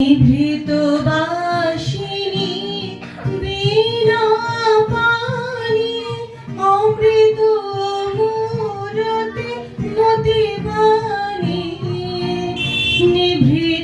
নিভৃত বাসিনী বিনা পানি অমৃত মূরতে মতি বাণী নিভৃত